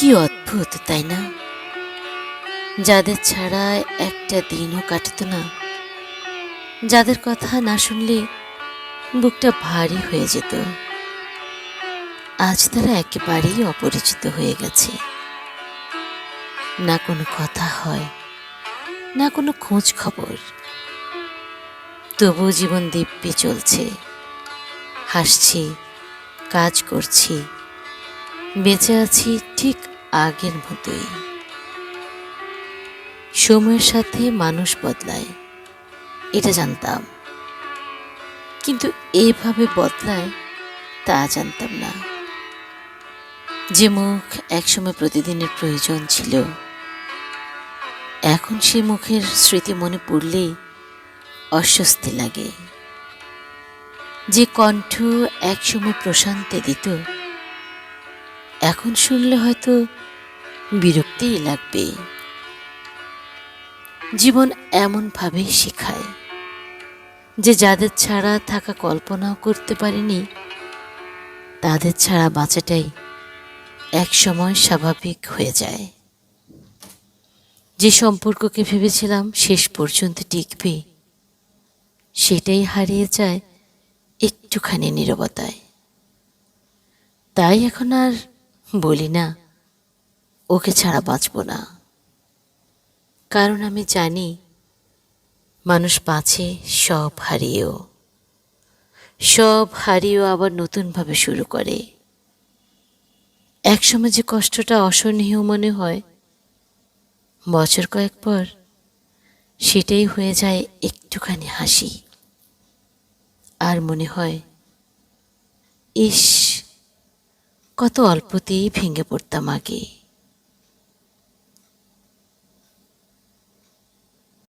কি অদ্ভুত, তাই না? যাদের ছাড়া একটা দিনও কাটত না। যাদের কথা না শুনলে বুকটা ভারী হয়ে যেত। আজ তারা একেবারেই অপরিচিত হয়ে গেছে। না কোনো কথা হয়, না কোনো খোঁজ খবর। তবুও জীবন দিব্যি চলছে। হাসছি, কাজ করছি, বেঁচে আছি ঠিক আগের মতোই। সময়ের সাথে মানুষ বদলায়, এটা জানতাম। কিন্তু এভাবে বদলায়, তা জানতাম না। যে মুখ একসময় প্রতিদিনের প্রয়োজন ছিল, এখন সে মুখের স্মৃতি মনে পড়লেই অস্বস্তি লাগে। যে কণ্ঠ একসময় প্রশান্তি দিত এখন শুনলে হয়তো বিরক্তিই লাগবে। জীবন এমনভাবেই শেখায়। যে যাদের ছাড়া থাকা কল্পনাও করতে পারেনি, তাদের ছাড়া বাঁচাটাই এক সময় স্বাভাবিক হয়ে যায়। যে সম্পর্ককে ভেবেছিলাম শেষ পর্যন্ত টিকবে, সেটাই হারিয়ে যায় একটুখানি নীরবতায়। তাই এখন আর বলি না, ওকে ছাড়া বাঁচব না। কারণ আমি জানি, মানুষ বাঁচে সব হারিয়েও। সব হারিয়েও আবার নতুনভাবে শুরু করে। একসময় যে কষ্টটা অসহনীয় মনে হয়, বছর কয়েক পর সেটাই হয়ে যায় একটুখানি হাসি। আর মনে হয়, ইস কত অল্পতেই ভেঙে পড়তাম আগে।